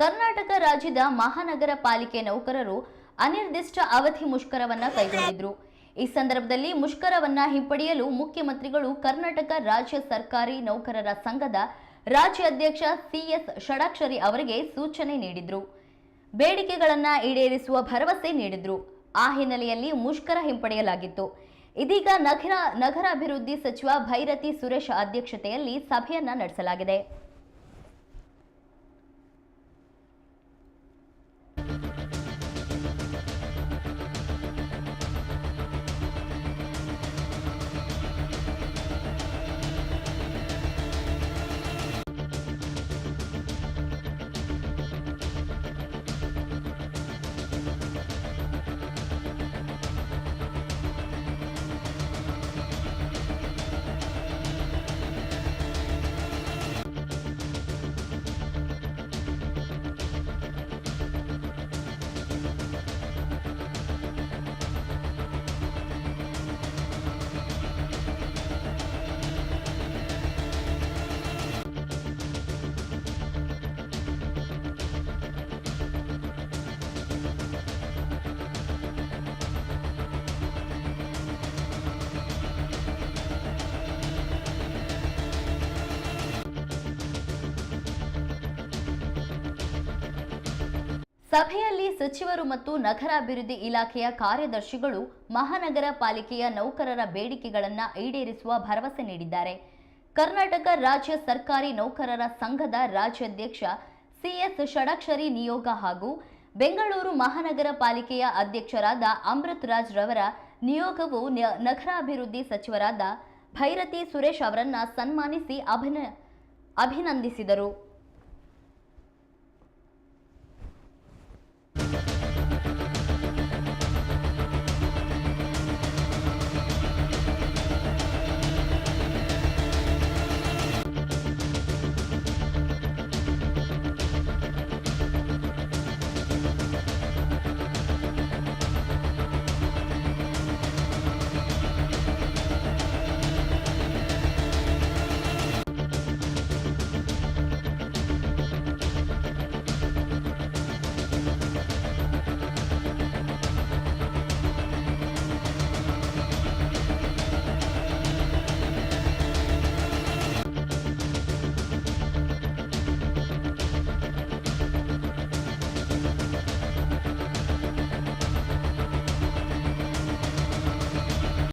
ಕರ್ನಾಟಕ ರಾಜ್ಯದ ಮಹಾನಗರ ಪಾಲಿಕೆ ನೌಕರರು ಅನಿರ್ದಿಷ್ಟ ಅವಧಿ ಮುಷ್ಕರವನ್ನ ಕೈಗೊಂಡಿದ್ರು. ಈ ಸಂದರ್ಭದಲ್ಲಿ ಮುಷ್ಕರವನ್ನ ಹಿಂಪಡೆಯಲು ಮುಖ್ಯಮಂತ್ರಿಗಳು ಕರ್ನಾಟಕ ರಾಜ್ಯ ಸರ್ಕಾರಿ ನೌಕರರ ಸಂಘದ ರಾಜ್ಯ ಅಧ್ಯಕ್ಷ ಸಿಎಸ್ ಷಡಾಕ್ಷರಿ ಅವರಿಗೆ ಸೂಚನೆ ನೀಡಿದ್ರು. ಬೇಡಿಕೆಗಳನ್ನ ಈಡೇರಿಸುವ ಭರವಸೆ ನೀಡಿದ್ರು. ಆ ಹಿನ್ನೆಲೆಯಲ್ಲಿ ಮುಷ್ಕರ ಹಿಂಪಡೆಯಲಾಗಿತ್ತು. ಇದೀಗ ನಗರ ನಗರಾಭಿವೃದ್ಧಿ ಸಚಿವ ಭೈರತಿ ಸುರೇಶ್ ಅಧ್ಯಕ್ಷತೆಯಲ್ಲಿ ಸಭೆಯನ್ನ ನಡೆಸಲಾಗಿದೆ. ಸಭೆಯಲ್ಲಿ ಸಚಿವರು ಮತ್ತು ನಗರಾಭಿವೃದ್ಧಿ ಇಲಾಖೆಯ ಕಾರ್ಯದರ್ಶಿಗಳು ಮಹಾನಗರ ಪಾಲಿಕೆಯ ನೌಕರರ ಬೇಡಿಕೆಗಳನ್ನು ಈಡೇರಿಸುವ ಭರವಸೆ ನೀಡಿದ್ದಾರೆ. ಕರ್ನಾಟಕ ರಾಜ್ಯ ಸರ್ಕಾರಿ ನೌಕರರ ಸಂಘದ ರಾಜ್ಯಾಧ್ಯಕ್ಷ ಸಿಎಸ್ ಷಡಕ್ಷರಿ ನಿಯೋಗ ಹಾಗೂ ಬೆಂಗಳೂರು ಮಹಾನಗರ ಪಾಲಿಕೆಯ ಅಧ್ಯಕ್ಷರಾದ ಅಮೃತ್ ರಾಜ್ ರವರ ನಿಯೋಗವು ನಗರಾಭಿವೃದ್ಧಿ ಸಚಿವರಾದ ಭೈರತಿ ಸುರೇಶ್ ಅವರನ್ನ ಸನ್ಮಾನಿಸಿ ಅಭಿನ, ಅಭಿನಂದಿಸಿದರು.